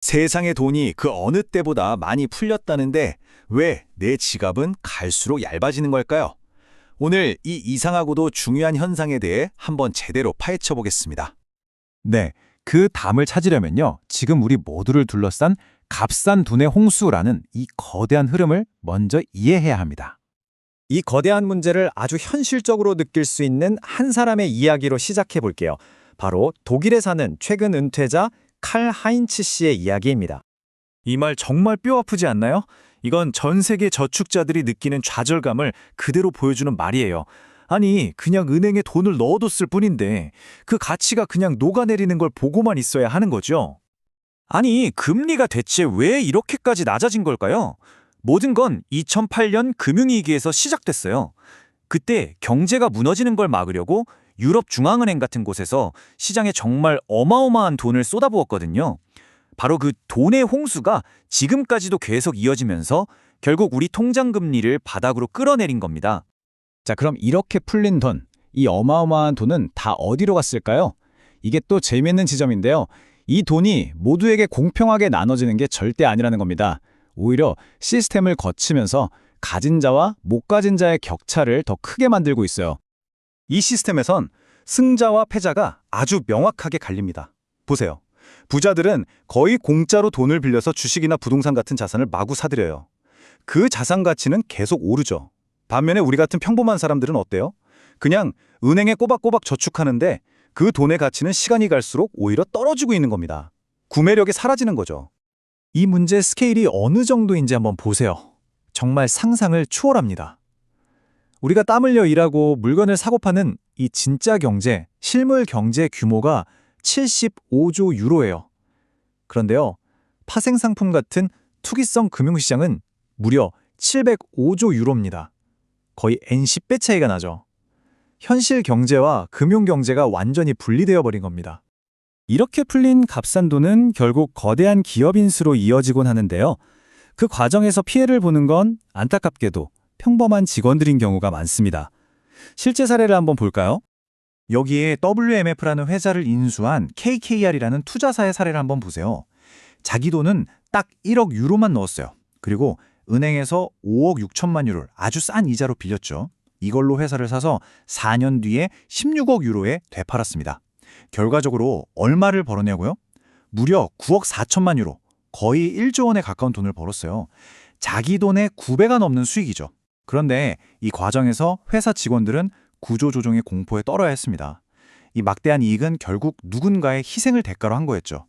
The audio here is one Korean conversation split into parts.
세상의 돈이 그 어느 때보다 많이 풀렸다는데 왜 내 지갑은 갈수록 얇아지는 걸까요? 오늘 이 이상하고도 중요한 현상에 대해 한번 제대로 파헤쳐 보겠습니다. 네, 그 담을 찾으려면요. 지금 우리 모두를 둘러싼 값싼 돈의 홍수라는 이 거대한 흐름을 먼저 이해해야 합니다. 이 거대한 문제를 아주 현실적으로 느낄 수 있는 한 사람의 이야기로 시작해 볼게요. 바로 독일에 사는 최근 은퇴자 칼 하인츠 씨의 이야기입니다. 이 말 정말 뼈 아프지 않나요? 이건 전 세계 저축자들이 느끼는 좌절감을 그대로 보여주는 말이에요. 아니, 그냥 은행에 돈을 넣어뒀을 뿐인데 그 가치가 그냥 녹아내리는 걸 보고만 있어야 하는 거죠. 아니, 금리가 대체 왜 이렇게까지 낮아진 걸까요? 모든 건 2008년 금융위기에서 시작됐어요. 그때 경제가 무너지는 걸 막으려고 유럽 중앙은행 같은 곳에서 시장에 정말 어마어마한 돈을 쏟아부었거든요. 바로 그 돈의 홍수가 지금까지도 계속 이어지면서 결국 우리 통장 금리를 바닥으로 끌어내린 겁니다. 자, 그럼 이렇게 풀린 돈, 이 어마어마한 돈은 다 어디로 갔을까요? 이게 또 재미있는 지점인데요. 이 돈이 모두에게 공평하게 나눠지는 게 절대 아니라는 겁니다. 오히려 시스템을 거치면서 가진 자와 못 가진 자의 격차를 더 크게 만들고 있어요. 이 시스템에선 승자와 패자가 아주 명확하게 갈립니다. 보세요. 부자들은 거의 공짜로 돈을 빌려서 주식이나 부동산 같은 자산을 마구 사들여요. 그 자산 가치는 계속 오르죠. 반면에 우리 같은 평범한 사람들은 어때요? 그냥 은행에 꼬박꼬박 저축하는데 그 돈의 가치는 시간이 갈수록 오히려 떨어지고 있는 겁니다. 구매력이 사라지는 거죠. 이 문제 스케일이 어느 정도인지 한번 보세요. 정말 상상을 초월합니다. 우리가 땀 흘려 일하고 물건을 사고 파는 이 진짜 경제, 실물 경제 규모가 75조 유로예요. 그런데요, 파생 상품 같은 투기성 금융시장은 무려 705조 유로입니다. 거의 N10배 차이가 나죠. 현실 경제와 금융 경제가 완전히 분리되어 버린 겁니다. 이렇게 풀린 값싼 돈은 결국 거대한 기업 인수로 이어지곤 하는데요. 그 과정에서 피해를 보는 건 안타깝게도 평범한 직원들인 경우가 많습니다. 실제 사례를 한번 볼까요? 여기에 WMF라는 회사를 인수한 KKR이라는 투자사의 사례를 한번 보세요. 자기 돈은 딱 1억 유로만 넣었어요. 그리고 은행에서 5억 6천만 유로를 아주 싼 이자로 빌렸죠. 이걸로 회사를 사서 4년 뒤에 16억 유로에 되팔았습니다. 결과적으로 얼마를 벌었냐고요? 무려 9억 4천만 유로, 거의 1조 원에 가까운 돈을 벌었어요. 자기 돈의 9배가 넘는 수익이죠. 그런데 이 과정에서 회사 직원들은 구조조정의 공포에 떨어야 했습니다. 이 막대한 이익은 결국 누군가의 희생을 대가로 한 거였죠.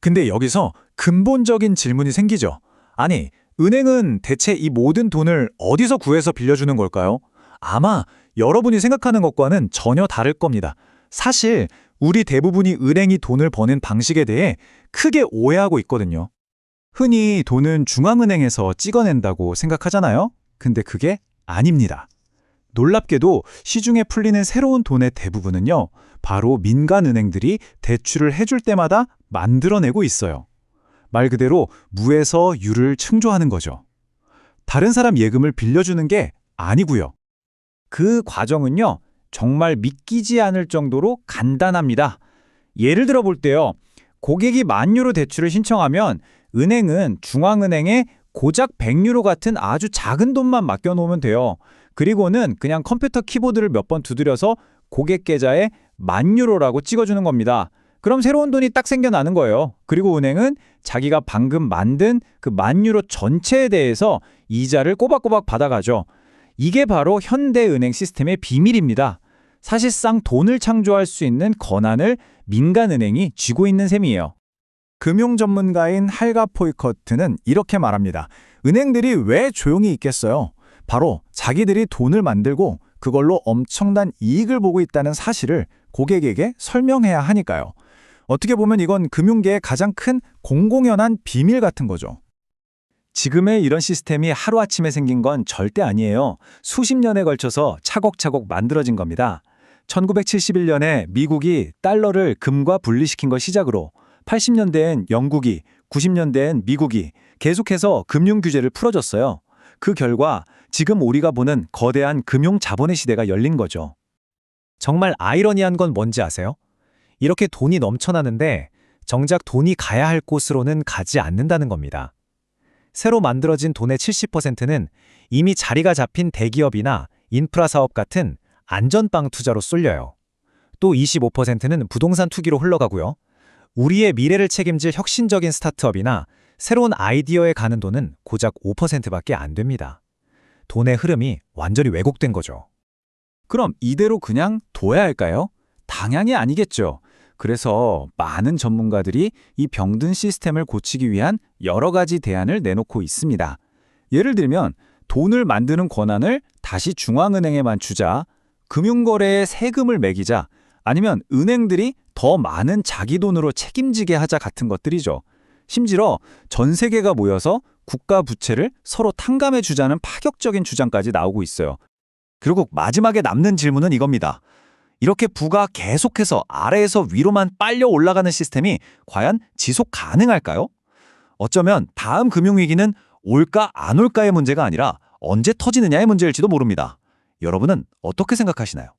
근데 여기서 근본적인 질문이 생기죠. 아니, 은행은 대체 이 모든 돈을 어디서 구해서 빌려주는 걸까요? 아마 여러분이 생각하는 것과는 전혀 다를 겁니다. 사실 우리 대부분이 은행이 돈을 버는 방식에 대해 크게 오해하고 있거든요. 흔히 돈은 중앙은행에서 찍어낸다고 생각하잖아요? 근데 그게 아닙니다. 놀랍게도 시중에 풀리는 새로운 돈의 대부분은요, 바로 민간은행들이 대출을 해줄 때마다 만들어내고 있어요. 말 그대로 무에서 유를 충족하는 거죠. 다른 사람 예금을 빌려주는 게 아니고요. 그 과정은요, 정말 믿기지 않을 정도로 간단합니다. 예를 들어 볼 때요, 고객이 만 유로 대출을 신청하면 은행은 중앙은행에 고작 100유로 같은 아주 작은 돈만 맡겨놓으면 돼요. 그리고는 그냥 컴퓨터 키보드를 몇 번 두드려서 고객 계좌에 만 유로라고 찍어주는 겁니다. 그럼 새로운 돈이 딱 생겨나는 거예요. 그리고 은행은 자기가 방금 만든 그 만 유로 전체에 대해서 이자를 꼬박꼬박 받아가죠. 이게 바로 현대은행 시스템의 비밀입니다. 사실상 돈을 창조할 수 있는 권한을 민간은행이 쥐고 있는 셈이에요. 금융 전문가인 할가 포이커트는 이렇게 말합니다. 은행들이 왜 조용히 있겠어요? 바로 자기들이 돈을 만들고 그걸로 엄청난 이익을 보고 있다는 사실을 고객에게 설명해야 하니까요. 어떻게 보면 이건 금융계의 가장 큰 공공연한 비밀 같은 거죠. 지금의 이런 시스템이 하루아침에 생긴 건 절대 아니에요. 수십 년에 걸쳐서 차곡차곡 만들어진 겁니다. 1971년에 미국이 달러를 금과 분리시킨 걸 시작으로 80년대엔 영국이, 90년대엔 미국이 계속해서 금융 규제를 풀어줬어요. 그 결과 지금 우리가 보는 거대한 금융 자본의 시대가 열린 거죠. 정말 아이러니한 건 뭔지 아세요? 이렇게 돈이 넘쳐나는데 정작 돈이 가야 할 곳으로는 가지 않는다는 겁니다. 새로 만들어진 돈의 70%는 이미 자리가 잡힌 대기업이나 인프라 사업 같은 안전빵 투자로 쏠려요. 또 25%는 부동산 투기로 흘러가고요. 우리의 미래를 책임질 혁신적인 스타트업이나 새로운 아이디어에 가는 돈은 고작 5%밖에 안 됩니다. 돈의 흐름이 완전히 왜곡된 거죠. 그럼 이대로 그냥 둬야 할까요? 당연히 아니겠죠. 그래서 많은 전문가들이 이 병든 시스템을 고치기 위한 여러 가지 대안을 내놓고 있습니다. 예를 들면 돈을 만드는 권한을 다시 중앙은행에만 주자, 금융거래에 세금을 매기자, 아니면 은행들이 더 많은 자기 돈으로 책임지게 하자 같은 것들이죠. 심지어 전 세계가 모여서 국가 부채를 서로 탕감해 주자는 파격적인 주장까지 나오고 있어요. 그리고 마지막에 남는 질문은 이겁니다. 이렇게 부가 계속해서 아래에서 위로만 빨려 올라가는 시스템이 과연 지속 가능할까요? 어쩌면 다음 금융위기는 올까 안 올까의 문제가 아니라 언제 터지느냐의 문제일지도 모릅니다. 여러분은 어떻게 생각하시나요?